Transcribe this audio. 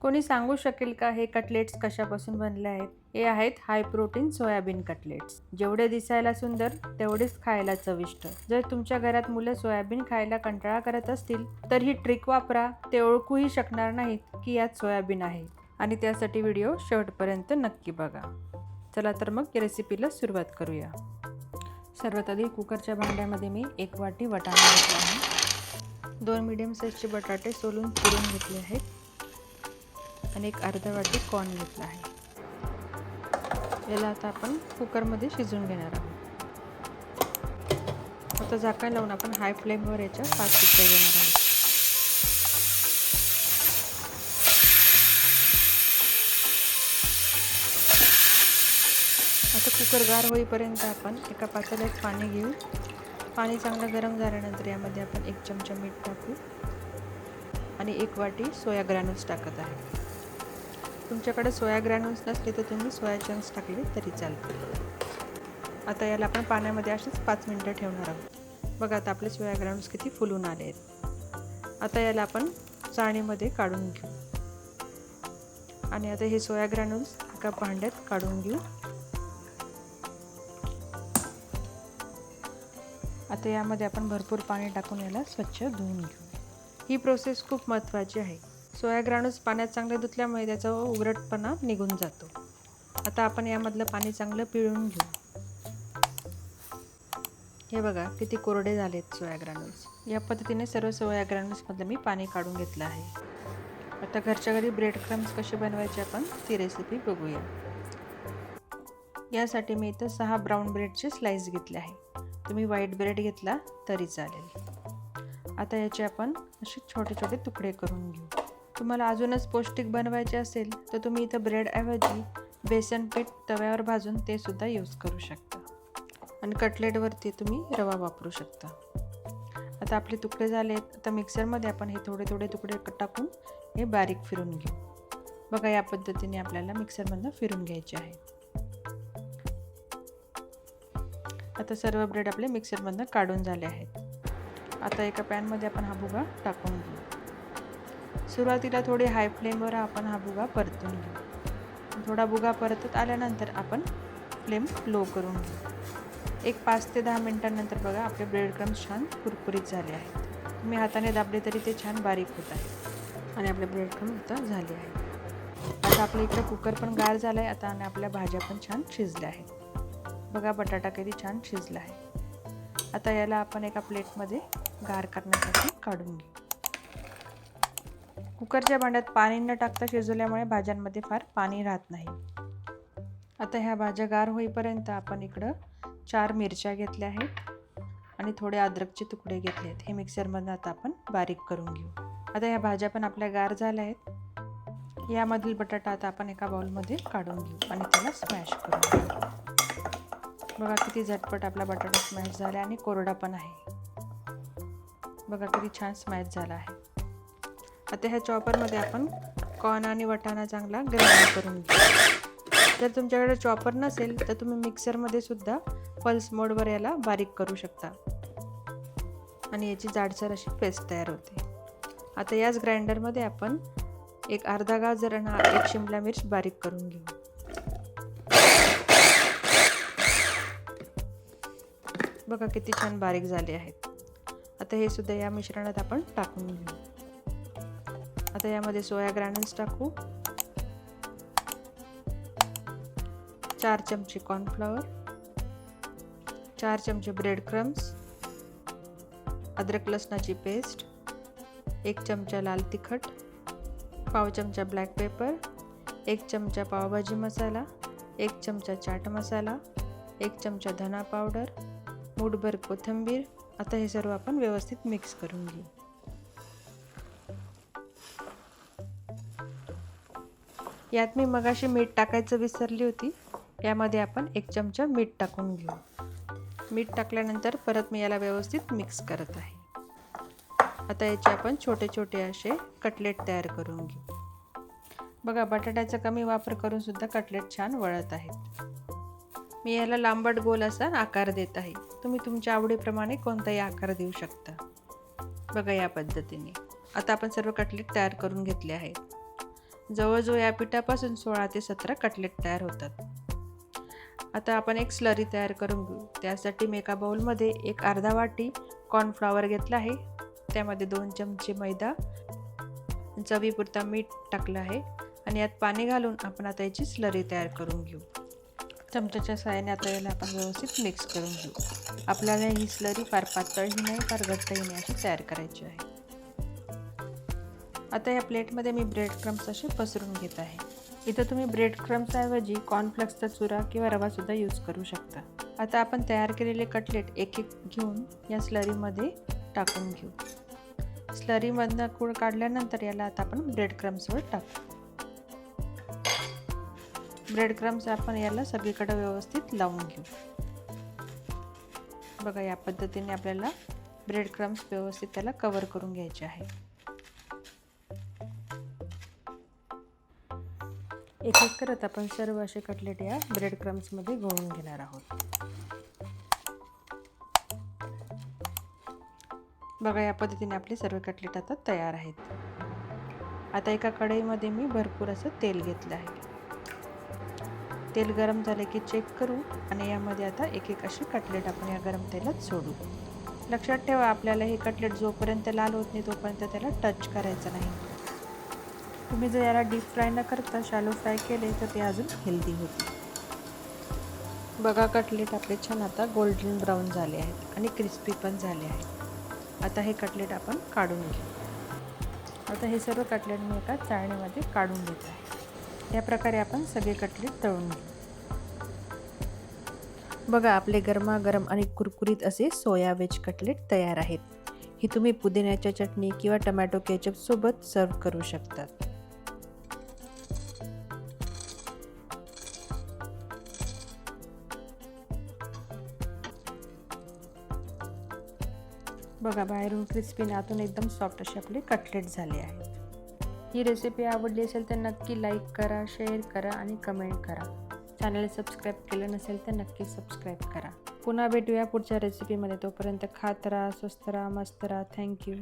कोणी सांगू शकेल का हे कटलेट्स कशापासून बनले आहेत? हे आहेत हाय प्रोटीन सोयाबीन कटलेट्स. जेवढे दिसायला सुंदर तेवढेच खायला चविष्ट. जर तुमच्या घरात मुलं सोयाबीन खायला कंटाळा करत असतील तर ही ट्रिक वापरा. ते ओळखूही शकणार नाहीत की यात सोयाबीन आहे. आणि त्यासाठी व्हिडिओ शेवटपर्यंत नक्की बघा. चला तर मग रेसिपीला सुरुवात करूया. सर्वात आधी कुकरच्या भांड्यामध्ये मी एक वाटी वाटाणा घेतला आहे. दोन मिडियम साईजचे बटाटे सोलून चिरून घेतले आहेत. आणि एक अर्धा वाटी कॉर्न घेतला आहे. याला आता आपण कुकरमध्ये शिजवून घेणार आहोत. आता झाकण लावून आपण हाय फ्लेमवर याच्या पाच शिट्ट्या घेणार आहोत. आता कुकर गार होईपर्यंत आपण एका पातेल्यात पाणी घेऊ पाणी चांगलं गरम झाल्यानंतर यामध्ये आपण एक चमचा मीठ टाकू. आणि एक वाटी सोया ग्रॅन्युल्स टाकत आहे. तुमच्याकडे सोया ग्रॅन्युल्स नसले तर तुम्ही सोया चंक्स टाकले तरी चालते आता याला आपण पाण्यामध्ये असेच पाच मिनटं ठेवणार आहोत. बघा आता आपले सोया ग्रॅन्युल्स किती फुलून आले आहेत. आता याला आपण चाळणीमध्ये काढून घेऊ. आणि आता हे सोया ग्रॅन्युल्स एका भांड्यात काढून घेऊ. आता यामध्ये आपण भरपूर पाणी टाकून याला स्वच्छ धुवून घेऊ. ही प्रोसेस खूप महत्त्वाची आहे. सोया ग्राणूस पाण्यात चांगले धुतल्यामुळे त्याचा उघडटपणा निघून जातो. आता आपण यामधलं पाणी चांगलं पिळून घेऊ. हे बघा किती कोरडे झालेत सोया ग्रानूल्स या पद्धतीने सर्व सोया ग्रानूल्समधलं मी पाणी काढून घेतलं आहे. आता घरच्या घरी ब्रेड क्रम्स कसे बनवायचे आपण ती रेसिपी बघूया. यासाठी मी इथं सहा ब्राऊन ब्रेडचे स्लाईस घेतले आहे. तुम्ही व्हाईट ब्रेड घेतला तरी चालेल. आता याचे आपण असे छोटे छोटे तुकडे करून घेऊ. तुम्हाला अजूनच पौष्टिक बनवायचे असेल तर तुम्ही इथं ब्रेडऐवजी बेसन पीठ तव्यावर भाजून ते सुद्धा यूज करू शकता. आणि कटलेटवरती तुम्ही रवा वापरू शकता. आता आपले तुकडे झाले आता मिक्सरमध्ये आपण हे थोडे थोडे तुकडे टाकून हे बारीक फिरून घेऊ. बघा या पद्धतीने आपल्याला मिक्सरमधनं फिरून घ्यायचे आहे. आता सर्व ब्रेड आपले मिक्सरमधनं काढून झाले आहेत. आता एका पॅनमध्ये आपण हा भुगा टाकून घेऊ. सुरुवातीला थोडी हाय फ्लेमवर आपण हा भुगा परतून घेऊ. थोडा भुगा परतत आल्यानंतर आपण फ्लेम लो करून घेऊ. एक पाच ते दहा मिनटांनंतर बघा आपले ब्रेड क्रम्स छान कुरकुरीत झाले आहेत. तुम्ही हाताने दाबले तरी ते छान बारीक होत आहे आणि आपले ब्रेड क्रम्स आता झाले आहेत. आता आपल्या इकडं कुकर पण गार झाला आहे आता आणि आपल्या भाज्या पण छान शिजल्या आहेत. बघा बटाटा किती छान शिजला आहे. आता याला आपण एका प्लेटमध्ये गार करण्यासाठी काढून घेऊ. कुकरच्या भांड्यात पाणी न टाकता शिजवल्यामुळे भाज्यांमध्ये फार पाणी राहत नाही. आता ह्या भाज्या गार होईपर्यंत आपण इकडं चार मिरच्या घेतल्या आहेत आणि थोडे अद्रकचे तुकडे घेतले आहेत. हे मिक्सरमधून आता आपण बारीक करून घेऊ. आता ह्या भाज्या पण आपल्या गार झाल्या आहेत. यामधील बटाटा आता आपण एका बाउलमध्ये काढून घेऊ आणि त्याला स्मॅश करून घेऊ. बघा किती झटपट आपला बटाटा स्मॅश झाला आणि कोरडा पण आहे. बघा किती छान स्मॅश झाला आहे. आता ह्या चॉपरमध्ये आपण कॉर्न आणि वटाणा चांगला ग्राइंड करून घेऊ. जर तुमच्याकडे चॉपर नसेल तर तुम्ही मिक्सरमध्ये सुद्धा पल्स मोडवर याला बारीक करू शकता. आणि याची जाडसर अशी पेस्ट तयार होते. आता याच ग्राइंडरमध्ये आपण एक अर्धा गाजर आणि एक शिमला मिर्च बारीक करून घेऊ. बघा किती छान बारीक झाले आहेत. आता हे सुद्धा या मिश्रणात आपण टाकून घेऊ. आता यामध्ये सोया ग्रॅन्युल्स टाकू. चार चमचे कॉर्नफ्लॉवर चार चमचे ब्रेड क्रम्स अद्रक लसणाची पेस्ट एक चमचा लाल तिखट. पाव चमचा ब्लॅक पेपर एक चमचा पावभाजी मसाला. एक चमचा चाट मसाला. एक चमचा धना पावडर मूठभर कोथिंबीर. आता हे सर्व आपण व्यवस्थित मिक्स करून घेऊ. यात मी मगाशी मीठ टाकायचं विसरली होती. यामध्ये आपण एक चमचा मीठ टाकून घेऊ. मीठ टाकल्यानंतर परत मी याला व्यवस्थित मिक्स करत आहे. आता याचे आपण छोटे छोटे असे कटलेट तयार करून घेऊ. बघा बटाट्याचा कमी वापर करून सुद्धा कटलेट छान वळत आहेत. मी याला लांबट गोल असा आकार देत आहे. तुम्ही तुमच्या आवडीप्रमाणे कोणताही आकार देऊ शकता. बघा या पद्धतीने. आता आपण सर्व कटलेट तयार करून घेतले आहेत. जवळजवळ या पिठापासून सोळा ते सतरा कटलेट तयार होतात. आता आपण एक स्लरी तयार करून घेऊ. त्यासाठी मी एका बाउलमध्ये एक अर्धा वाटी कॉर्नफ्लॉवर घेतला आहे. त्यामध्ये दोन चमचे मैदा चवीपुरता मीठ टाकलं आहे आणि यात पाणी घालून आपण आता याची स्लरी तयार करून घेऊ. चमच्याच्या साहाय्याने आता याला आपण व्यवस्थित मिक्स करून घेऊ. आपल्याला ही स्लरी फार पातळही नाही फार घट्टही नाही अशी तयार करायची आहे. आता या प्लेटमध्ये मी ब्रेड क्रम्स असे पसरून घेत आहे. इथं तुम्ही ब्रेड क्रम्सऐवजी कॉर्नफ्लेक्सचा चुरा किंवा रवासुद्धा यूज करू शकता. आता आपण तयार केलेले कटलेट एक एक घेऊन या स्लरीमध्ये टाकून घेऊ. स्लरीमधनं कूळ काढल्यानंतर याला आता आपण ब्रेड क्रम्सवर टाकू. ब्रेड क्रम्स आपण याला सगळीकडे व्यवस्थित लावून घेऊ. बघा या पद्धतीने आपल्याला ब्रेड क्रम्स व्यवस्थित त्याला कवर करून घ्यायचे आहे. एक एक करत आपण सर्व असे कटलेट या ब्रेड क्रम्समध्ये गोळून घेणार आहोत. बघा या पद्धतीने आपले सर्व कटलेट आता तयार आहेत. आता एका कढईमध्ये मी भरपूर असं तेल घेतलं आहे. तेल गरम झालं की चेक करू आणि यामध्ये आता एक एक असे कटलेट आपण या गरम तेलात सोडू. लक्षात ठेवा आपल्याला हे कटलेट जोपर्यंत लाल होत नाही तोपर्यंत त्याला टच करायचं नाही. तुम्ही जर याला डीप फ्राय न करता शॅलो फ्राय केले तर ते अजून हेल्दी होते बघा कटलेट आपले छान आता गोल्डन ब्राऊन झाले आहेत आणि क्रिस्पी पण झाले आहेत. आता हे कटलेट आपण काढून घेऊ. आता हे सर्व कटलेट मी एका चाळणीमध्ये काढून घेत आहे. या प्रकारे आपण सगळे कटलेट तळून घेऊ. बघा आपले गरमागरम आणि कुरकुरीत असे सोया वेज कटलेट तयार आहेत. ही तुम्ही पुदिन्याच्या चटणी किंवा टमॅटो केचपसोबत सर्व करू शकतात. बघा बाहेरून क्रिस्पी आतून एकदम सॉफ्ट असे आपले कटलेट झाले आहेत ही रेसिपी आवडली असेल तर नक्की लाईक करा शेअर करा आणि कमेंट करा. चॅनल सबस्क्राईब केलं नसेल तर नक्की सबस्क्राईब करा. पुन्हा भेटूया पुढच्या रेसिपीमध्ये तोपर्यंत खात राहा स्वस्त राहा मस्त राहा. थँक्यू